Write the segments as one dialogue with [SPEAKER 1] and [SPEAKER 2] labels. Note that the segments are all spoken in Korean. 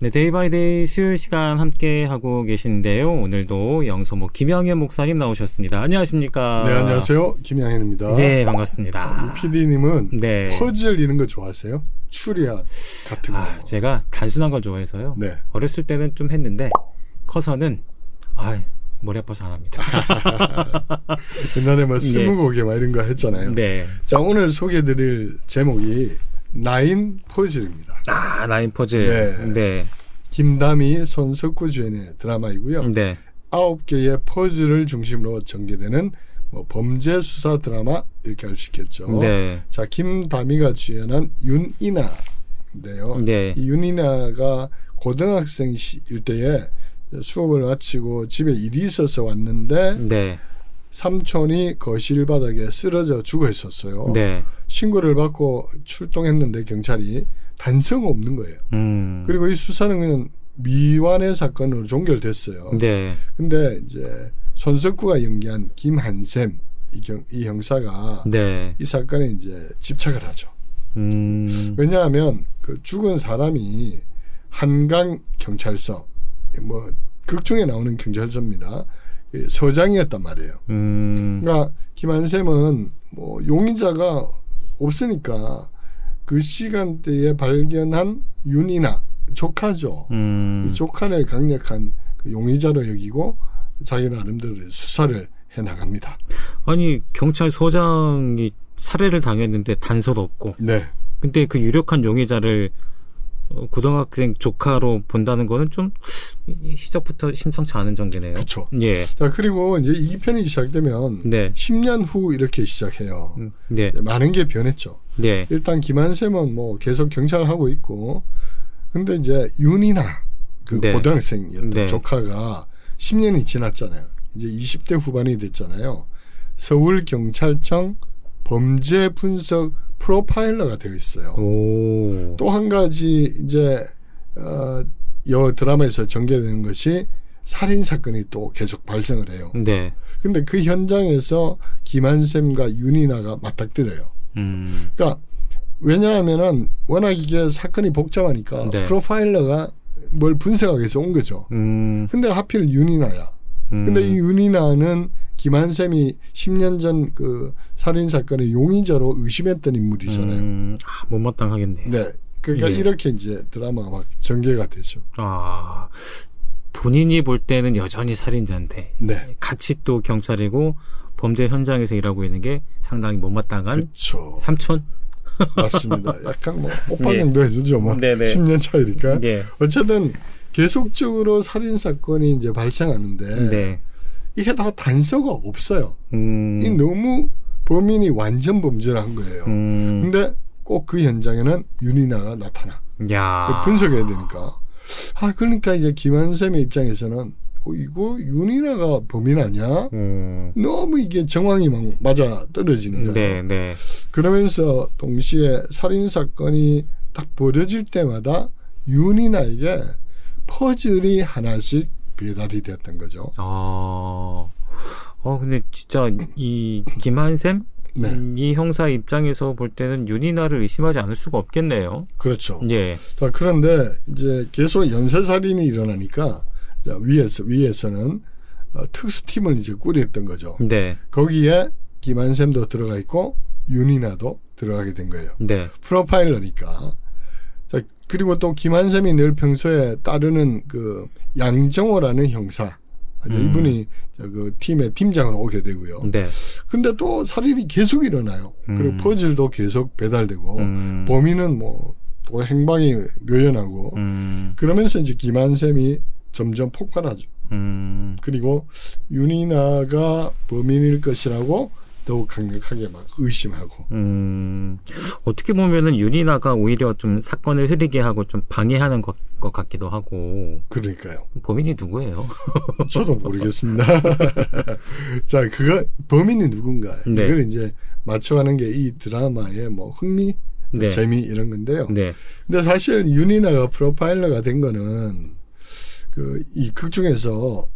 [SPEAKER 1] 네, 데이 바이 데이 수요일 시간 함께 하고 계신데요. 오늘도 영소모 김영현 목사님 나오셨습니다. 안녕하십니까?
[SPEAKER 2] 네, 안녕하세요. 김양현입니다.
[SPEAKER 1] 네, 반갑습니다.
[SPEAKER 2] PD님은
[SPEAKER 1] 네.
[SPEAKER 2] 퍼즐 이런 거 좋아하세요? 추리앗 같은 거.
[SPEAKER 1] 아, 제가 단순한 걸 좋아해서요.
[SPEAKER 2] 네.
[SPEAKER 1] 어렸을 때는 좀 했는데 커서는 아, 머리 아파서 안 합니다.
[SPEAKER 2] 옛날에 뭐 스무고개 막 이런 거 했잖아요.
[SPEAKER 1] 네.
[SPEAKER 2] 자, 오늘 소개해드릴 제목이 나인 퍼즐입니다.
[SPEAKER 1] 아, 나인 퍼즐.
[SPEAKER 2] 네.
[SPEAKER 1] 네.
[SPEAKER 2] 김다미 손석구 주연의 드라마이고요.
[SPEAKER 1] 네.
[SPEAKER 2] 아홉 개의 퍼즐을 중심으로 전개되는 뭐 범죄 수사 드라마 이렇게 할 수 있겠죠.
[SPEAKER 1] 네.
[SPEAKER 2] 자, 김다미가 주연한 윤이나인데요.
[SPEAKER 1] 네.
[SPEAKER 2] 이 윤이나가 고등학생 일 때에 수업을 마치고 집에 일이 있어서 왔는데
[SPEAKER 1] 네.
[SPEAKER 2] 삼촌이 거실 바닥에 쓰러져 죽어 있었어요.
[SPEAKER 1] 네.
[SPEAKER 2] 신고를 받고 출동했는데 경찰이 단서가 없는 거예요.
[SPEAKER 1] 음.
[SPEAKER 2] 그리고 이 수사는 그냥 미완의 사건으로 종결됐어요.
[SPEAKER 1] 네.
[SPEAKER 2] 근데 이제 손석구가 연기한 김한샘 이, 경, 이 형사가
[SPEAKER 1] 네.
[SPEAKER 2] 이 사건에 이제 집착을 하죠.
[SPEAKER 1] 음.
[SPEAKER 2] 왜냐하면 그 죽은 사람이 한강 경찰서 뭐 극중에 나오는 경찰서입니다. 그 서장이었단 말이에요.
[SPEAKER 1] 음.
[SPEAKER 2] 그러니까 김한샘은 뭐 용의자가 없으니까 그 시간대에 발견한 윤이나 조카죠.
[SPEAKER 1] 음.
[SPEAKER 2] 이 조카를 강력한 그 용의자로 여기고 자기 나름대로 수사를 해 나갑니다.
[SPEAKER 1] 아니 경찰서장이 살해를 당했는데 단서도 없고
[SPEAKER 2] 네,
[SPEAKER 1] 근데 그 유력한 용의자를 어, 고등학생 조카로 본다는 거는 좀 이- 시작부터 심상치 않은 전개네요.
[SPEAKER 2] 그렇죠.
[SPEAKER 1] 예.
[SPEAKER 2] 자 그리고 이제 이 편이 시작되면
[SPEAKER 1] 네.
[SPEAKER 2] 10년 후 이렇게 시작해요.
[SPEAKER 1] 음, 네.
[SPEAKER 2] 많은 게 변했죠.
[SPEAKER 1] 네.
[SPEAKER 2] 일단 김한샘은 뭐 계속 경찰을 하고 있고, 근데 이제 윤이나 그
[SPEAKER 1] 네.
[SPEAKER 2] 고등학생이었던
[SPEAKER 1] 네.
[SPEAKER 2] 조카가 10년이 지났잖아요. 이제 20대 후반이 됐잖아요. 서울 경찰청 범죄 분석 프로파일러가 되어 있어요.
[SPEAKER 1] 오.
[SPEAKER 2] 또한 가지 이제 어, 여 드라마에서 전개되는 것이 살인 사건이 또 계속 발생을 해요.
[SPEAKER 1] 네.
[SPEAKER 2] 근데 그 현장에서 김한샘과 윤이나가 맞닥뜨려요.
[SPEAKER 1] 음.
[SPEAKER 2] 그러니까 왜냐하면은 워낙 이게 사건이 복잡하니까
[SPEAKER 1] 네.
[SPEAKER 2] 프로파일러가 뭘 분석하기 위해서 온 거죠.
[SPEAKER 1] 음.
[SPEAKER 2] 근데 하필 윤이나야.
[SPEAKER 1] 음.
[SPEAKER 2] 근데 이 윤이나는 김한샘이 10년 전 그 살인 사건의 용의자로 의심했던 인물이잖아요.
[SPEAKER 1] 음. 아, 못마땅하겠네요.
[SPEAKER 2] 네. 그러니까
[SPEAKER 1] 예.
[SPEAKER 2] 이렇게 이제 드라마가 막 전개가 되죠.
[SPEAKER 1] 아. 본인이 볼 때는 여전히 살인자인데
[SPEAKER 2] 네.
[SPEAKER 1] 같이 또 경찰이고 범죄 현장에서 일하고 있는 게 상당히 못마땅한
[SPEAKER 2] 그렇죠.
[SPEAKER 1] 삼촌.
[SPEAKER 2] 맞습니다. 약간 뭐 오빠
[SPEAKER 1] 예.
[SPEAKER 2] 정도 해주죠. 뭐
[SPEAKER 1] 네네.
[SPEAKER 2] 10년 차이니까.
[SPEAKER 1] 네.
[SPEAKER 2] 어쨌든 계속적으로 살인 사건이 이제 발생하는데
[SPEAKER 1] 네.
[SPEAKER 2] 이게 다 단서가 없어요.
[SPEAKER 1] 음.
[SPEAKER 2] 이 너무 범인이 완전 범죄를 한 거예요.
[SPEAKER 1] 음.
[SPEAKER 2] 근데 꼭 그 현장에는 윤이나가 나타나.
[SPEAKER 1] 야.
[SPEAKER 2] 분석해야 되니까. 아 그러니까 이제 김한샘의 입장에서는 어, 이거 윤이나가 범인 아니야?
[SPEAKER 1] 음.
[SPEAKER 2] 너무 이게 정황이 막 맞아 떨어지는
[SPEAKER 1] 네. 네.
[SPEAKER 2] 그러면서 동시에 살인 사건이 딱 벌어질 때마다 윤이나에게 퍼즐이 하나씩 배달이 됐던 거죠.
[SPEAKER 1] 아. 어, 근데 진짜 이 김한샘
[SPEAKER 2] 네,
[SPEAKER 1] 음, 이 형사 입장에서 볼 때는 윤이나를 의심하지 않을 수가 없겠네요.
[SPEAKER 2] 그렇죠.
[SPEAKER 1] 예.
[SPEAKER 2] 자, 그런데 이제 계속 연쇄살인이 일어나니까 자, 위에서 위에서는 어, 특수팀을 이제 꾸렸던 거죠.
[SPEAKER 1] 네.
[SPEAKER 2] 거기에 김한샘도 들어가 있고 윤이나도 들어가게 된 거예요.
[SPEAKER 1] 네.
[SPEAKER 2] 프로파일러니까. 자, 그리고 또 김한샘이 늘 평소에 따르는 그 양정호라는 형사. 이제
[SPEAKER 1] 음.
[SPEAKER 2] 이분이 저그 팀의 팀장으로 오게 되고요.
[SPEAKER 1] 네.
[SPEAKER 2] 근데 또 살인이 계속 일어나요. 그리고
[SPEAKER 1] 음.
[SPEAKER 2] 퍼즐도 계속 배달되고
[SPEAKER 1] 음.
[SPEAKER 2] 범인은 뭐 또 행방이 묘연하고
[SPEAKER 1] 음.
[SPEAKER 2] 그러면서 이제 김한샘이 점점 폭발하죠.
[SPEAKER 1] 음.
[SPEAKER 2] 그리고 윤이나가 범인일 것이라고 더욱 강력하게 막 의심하고
[SPEAKER 1] 음. 어떻게 보면은 윤이나가 오히려 좀 사건을 흐리게 하고 좀 방해하는 것, 것 같기도 하고
[SPEAKER 2] 그러니까요.
[SPEAKER 1] 범인이 누구예요?
[SPEAKER 2] 저도 모르겠습니다. 자, 그거 범인이 누군가
[SPEAKER 1] 네.
[SPEAKER 2] 이걸 이제 맞춰가는 게 이 드라마의 뭐 흥미,
[SPEAKER 1] 네.
[SPEAKER 2] 재미 이런 건데요.
[SPEAKER 1] 네.
[SPEAKER 2] 근데 사실 윤이나가 프로파일러가 된 거는 그 이 극 중에서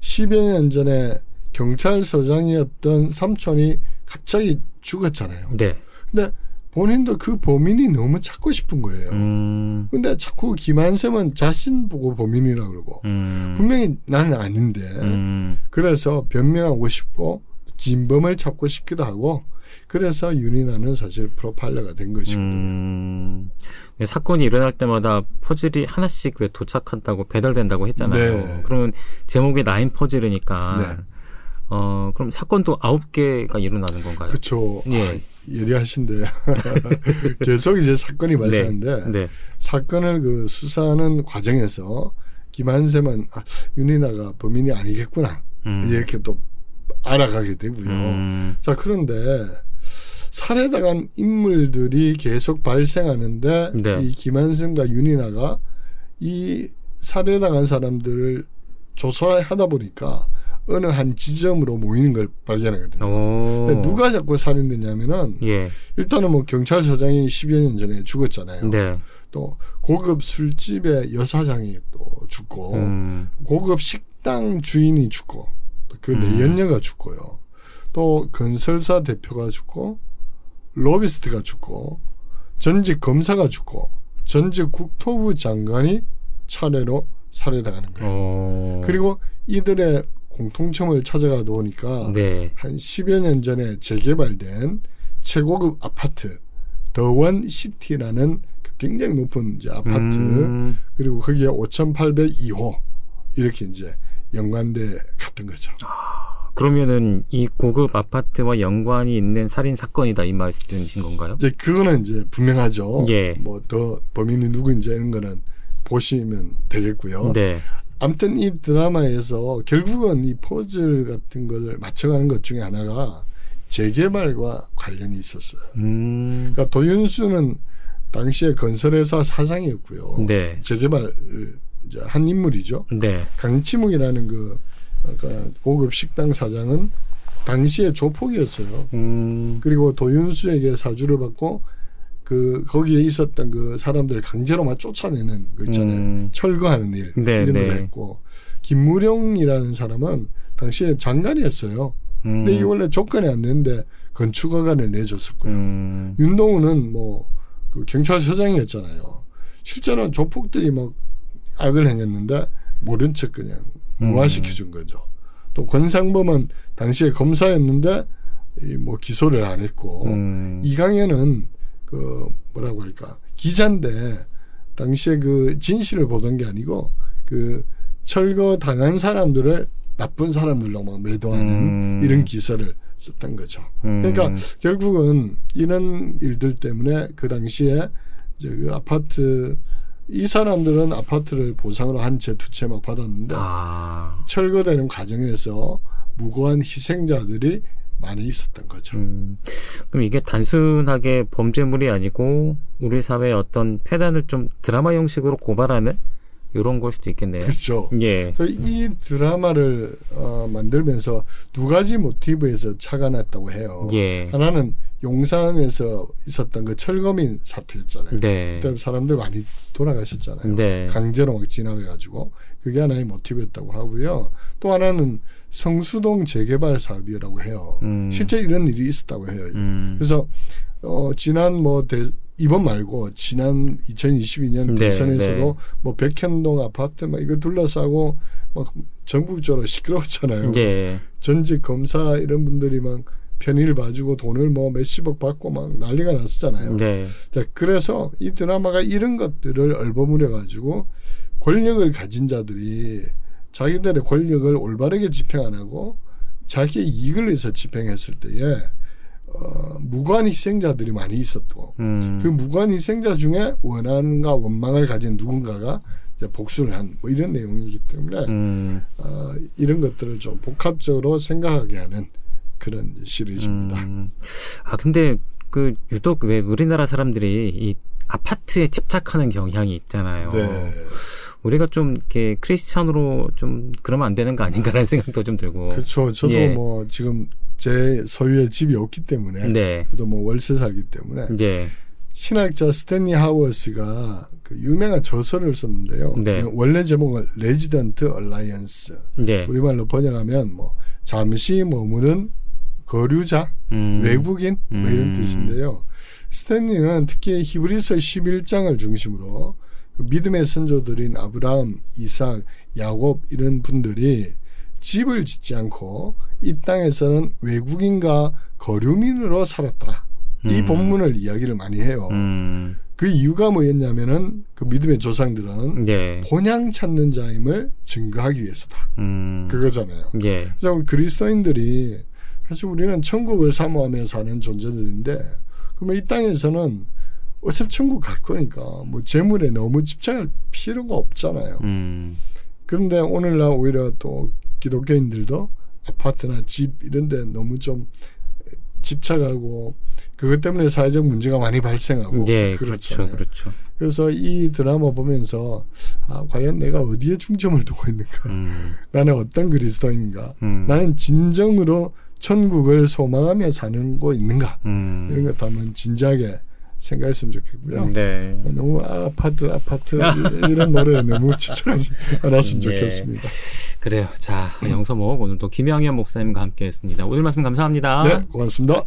[SPEAKER 2] 10여 년 전에 경찰서장이었던 삼촌이 갑자기 죽었잖아요.
[SPEAKER 1] 네.
[SPEAKER 2] 근데 본인도 그 범인이 너무 찾고 싶은 거예요.
[SPEAKER 1] 음,
[SPEAKER 2] 근데 자꾸 김한샘은 자신 보고 범인이라 그러고
[SPEAKER 1] 음,
[SPEAKER 2] 분명히 나는 아닌데
[SPEAKER 1] 음,
[SPEAKER 2] 그래서 변명하고 싶고 진범을 찾고 싶기도 하고 그래서 윤희나는 사실 프로파일러가 된 것이거든요.
[SPEAKER 1] 음, 왜 사건이 일어날 때마다 퍼즐이 하나씩 왜 도착한다고 배달된다고 했잖아요.
[SPEAKER 2] 네.
[SPEAKER 1] 그러면 제목이 나인 퍼즐이니까
[SPEAKER 2] 네.
[SPEAKER 1] 어 그럼 사건도 아홉 개가 일어나는 건가요?
[SPEAKER 2] 그렇죠.
[SPEAKER 1] 예.
[SPEAKER 2] 아, 예리하신데 계속 이제 사건이 발생하는데
[SPEAKER 1] 네.
[SPEAKER 2] 사건을 그 수사하는 과정에서 김한샘은 아, 윤희나가 범인이 아니겠구나
[SPEAKER 1] 음.
[SPEAKER 2] 이렇게 또 알아가게 되고요.
[SPEAKER 1] 음,
[SPEAKER 2] 자 그런데 살해당한 인물들이 계속 발생하는데
[SPEAKER 1] 네.
[SPEAKER 2] 이 김한승과 윤이나가 이 살해당한 사람들을 조사하다 보니까 어느 한 지점으로 모이는 걸 발견하거든요.
[SPEAKER 1] 오.
[SPEAKER 2] 근데 누가 자꾸 살인됐냐면은
[SPEAKER 1] 예.
[SPEAKER 2] 일단은 뭐 경찰서장이 10여 년 전에 죽었잖아요.
[SPEAKER 1] 네.
[SPEAKER 2] 또 고급 술집의 여사장이 또 죽고
[SPEAKER 1] 음,
[SPEAKER 2] 고급 식당 주인이 죽고 또그
[SPEAKER 1] 음.
[SPEAKER 2] 내연녀가 죽고요. 또 건설사 대표가 죽고 로비스트가 죽고 전직 검사가 죽고 전직 국토부 장관이 차례로 살해당하는 거예요.
[SPEAKER 1] 어.
[SPEAKER 2] 그리고 이들의 공통점을 찾아가다 보니까
[SPEAKER 1] 네.
[SPEAKER 2] 한 10여 년 전에 재개발된 최고급 아파트 더원 시티라는 그 굉장히 높은 이제 아파트
[SPEAKER 1] 음,
[SPEAKER 2] 그리고 거기에 5,802호 이렇게 이제 연관돼 갔던 거죠.
[SPEAKER 1] 그러면은 이 고급 아파트와 연관이 있는 살인 사건이다 이 말씀이신 건가요?
[SPEAKER 2] 이제 그거는 이제 분명하죠.
[SPEAKER 1] 예.
[SPEAKER 2] 뭐더 범인이 누구인지 이런 거는 보시면 되겠고요.
[SPEAKER 1] 네.
[SPEAKER 2] 아무튼 이 드라마에서 결국은 이 퍼즐 같은 걸 맞춰가는 것 중에 하나가 재개발과 관련이 있었어요.
[SPEAKER 1] 음,
[SPEAKER 2] 그러니까 도윤수는 당시에 건설회사 사장이었고요.
[SPEAKER 1] 네.
[SPEAKER 2] 재개발 한 인물이죠.
[SPEAKER 1] 네.
[SPEAKER 2] 강치묵이라는 그 아까 고급 식당 사장은 당시에 조폭이었어요.
[SPEAKER 1] 음,
[SPEAKER 2] 그리고 도윤수에게 사주를 받고 그 거기에 있었던 그 사람들을 강제로 막 쫓아내는 거 있잖아요.
[SPEAKER 1] 음.
[SPEAKER 2] 철거하는 일
[SPEAKER 1] 네,
[SPEAKER 2] 이런 걸
[SPEAKER 1] 네.
[SPEAKER 2] 했고 김무령이라는 사람은 당시에 장관이었어요.
[SPEAKER 1] 음,
[SPEAKER 2] 근데 이게 원래 조건이 안 되는데 건축허가를 내줬었고요.
[SPEAKER 1] 음,
[SPEAKER 2] 윤동우는 뭐 그 경찰서장이었잖아요. 실제로 조폭들이 막 악을 행했는데 모른 척 그냥 무마시켜 준 거죠. 또 권상범은 당시에 검사였는데 이 뭐 기소를 안 했고
[SPEAKER 1] 음,
[SPEAKER 2] 이강현은 그 뭐라고 할까 기자인데 당시에 그 진실을 보던 게 아니고 그 철거 당한 사람들을 나쁜 사람들로 막 매도하는
[SPEAKER 1] 음.
[SPEAKER 2] 이런 기사를 썼던 거죠.
[SPEAKER 1] 음,
[SPEAKER 2] 그러니까 결국은 이런 일들 때문에 그 당시에 이제 그 아파트 이 사람들은 아파트를 보상으로 한 채 두 채 막 받았는데
[SPEAKER 1] 아,
[SPEAKER 2] 철거되는 과정에서 무고한 희생자들이 많이 있었던 거죠.
[SPEAKER 1] 음, 그럼 이게 단순하게 범죄물이 아니고 우리 사회의 어떤 폐단을 좀 드라마 형식으로 고발하는 이런 걸 수도 있겠네요.
[SPEAKER 2] 그렇죠.
[SPEAKER 1] 예.
[SPEAKER 2] 이 드라마를 어, 만들면서 두 가지 모티브에서 났다고 해요.
[SPEAKER 1] 예.
[SPEAKER 2] 하나는 용산에서 있었던 그 철거민 사태였잖아요.
[SPEAKER 1] 네.
[SPEAKER 2] 그때 사람들 많이 돌아가셨잖아요.
[SPEAKER 1] 네.
[SPEAKER 2] 강제로 막 진압해가지고 그게 하나의 모티브였다고 하고요. 또 하나는 성수동 재개발 사업이라고 해요.
[SPEAKER 1] 음.
[SPEAKER 2] 실제 이런 일이 있었다고 해요.
[SPEAKER 1] 음.
[SPEAKER 2] 그래서 어, 지난 뭐 대, 이번 말고 지난 2022년
[SPEAKER 1] 네,
[SPEAKER 2] 대선에서도
[SPEAKER 1] 네.
[SPEAKER 2] 뭐 백현동 아파트 막 이거 둘러싸고 막 전국적으로 시끄러웠잖아요.
[SPEAKER 1] 예.
[SPEAKER 2] 전직 검사 이런 분들이 막 편의를 봐주고 돈을 뭐 몇십억 받고 막 난리가 났었잖아요.
[SPEAKER 1] 네.
[SPEAKER 2] 자, 그래서 이 드라마가 이런 것들을 얼버무려 가지고 권력을 가진 자들이 자기들의 권력을 올바르게 집행 안 하고 자기의 이익을 위해서 집행했을 때에 어, 무고한 희생자들이 많이 있었고
[SPEAKER 1] 음.
[SPEAKER 2] 그 무고한 희생자 중에 원한과 원망을 가진 누군가가 이제 복수를 한 뭐 이런 내용이기 때문에
[SPEAKER 1] 음.
[SPEAKER 2] 어, 이런 것들을 좀 복합적으로 생각하게 하는 그런 시리즈입니다.
[SPEAKER 1] 음. 아 근데 그 유독 왜 우리나라 사람들이 이 아파트에 집착하는 경향이 있잖아요.
[SPEAKER 2] 네.
[SPEAKER 1] 우리가 좀 이렇게 크리스찬으로 좀 그러면 안 되는 거 아닌가라는 생각도 좀 들고.
[SPEAKER 2] 그렇죠. 저도
[SPEAKER 1] 예.
[SPEAKER 2] 뭐 지금 제 소유의 집이 없기 때문에
[SPEAKER 1] 네.
[SPEAKER 2] 저도 뭐 월세 살기 때문에
[SPEAKER 1] 예.
[SPEAKER 2] 신학자 스탠리 하워스가 그 유명한 저서를 썼는데요.
[SPEAKER 1] 네.
[SPEAKER 2] 그 원래 제목은 레지던트 얼라이언스.
[SPEAKER 1] 예.
[SPEAKER 2] 우리말로 번역하면 뭐 잠시 머무는 거류자,
[SPEAKER 1] 음.
[SPEAKER 2] 외국인 뭐 이런
[SPEAKER 1] 음.
[SPEAKER 2] 뜻인데요. 스탠리는 특히 히브리서 11장을 중심으로 그 믿음의 선조들인 아브라함, 이삭, 야곱 이런 분들이 집을 짓지 않고 이 땅에서는 외국인과 거류민으로 살았다. 이
[SPEAKER 1] 음.
[SPEAKER 2] 본문을 이야기를 많이 해요.
[SPEAKER 1] 음,
[SPEAKER 2] 그 이유가 뭐였냐면은 그 믿음의 조상들은
[SPEAKER 1] 예,
[SPEAKER 2] 본향 찾는 자임을 증거하기 위해서다.
[SPEAKER 1] 음,
[SPEAKER 2] 그거잖아요.
[SPEAKER 1] 예,
[SPEAKER 2] 그래서 우리 그리스도인들이 사실 우리는 천국을 사모하며 사는 존재들인데 그러면 이 땅에서는 어차피 천국 갈 거니까 뭐 재물에 너무 집착할 필요가 없잖아요.
[SPEAKER 1] 음,
[SPEAKER 2] 그런데 오늘날 오히려 또 기독교인들도 아파트나 집 이런 데 너무 좀 집착하고 그것 때문에 사회적 문제가 많이 발생하고
[SPEAKER 1] 예, 그렇죠. 그렇죠.
[SPEAKER 2] 그래서 이 드라마 보면서 아, 과연 내가 어디에 중점을 두고 있는가?
[SPEAKER 1] 음,
[SPEAKER 2] 나는 어떤 그리스도인인가?
[SPEAKER 1] 음,
[SPEAKER 2] 나는 진정으로 천국을 소망하며 사는 거 있는가?
[SPEAKER 1] 음,
[SPEAKER 2] 이런 것도 한번 진지하게 생각했으면 좋겠고요.
[SPEAKER 1] 네.
[SPEAKER 2] 너무 아파트 아파트 이런 노래에 너무 집착하지 않았으면
[SPEAKER 1] 예.
[SPEAKER 2] 좋겠습니다.
[SPEAKER 1] 그래요. 자, 영서목 오늘도 김영현 목사님과 함께했습니다. 오늘 말씀 감사합니다.
[SPEAKER 2] 네, 고맙습니다.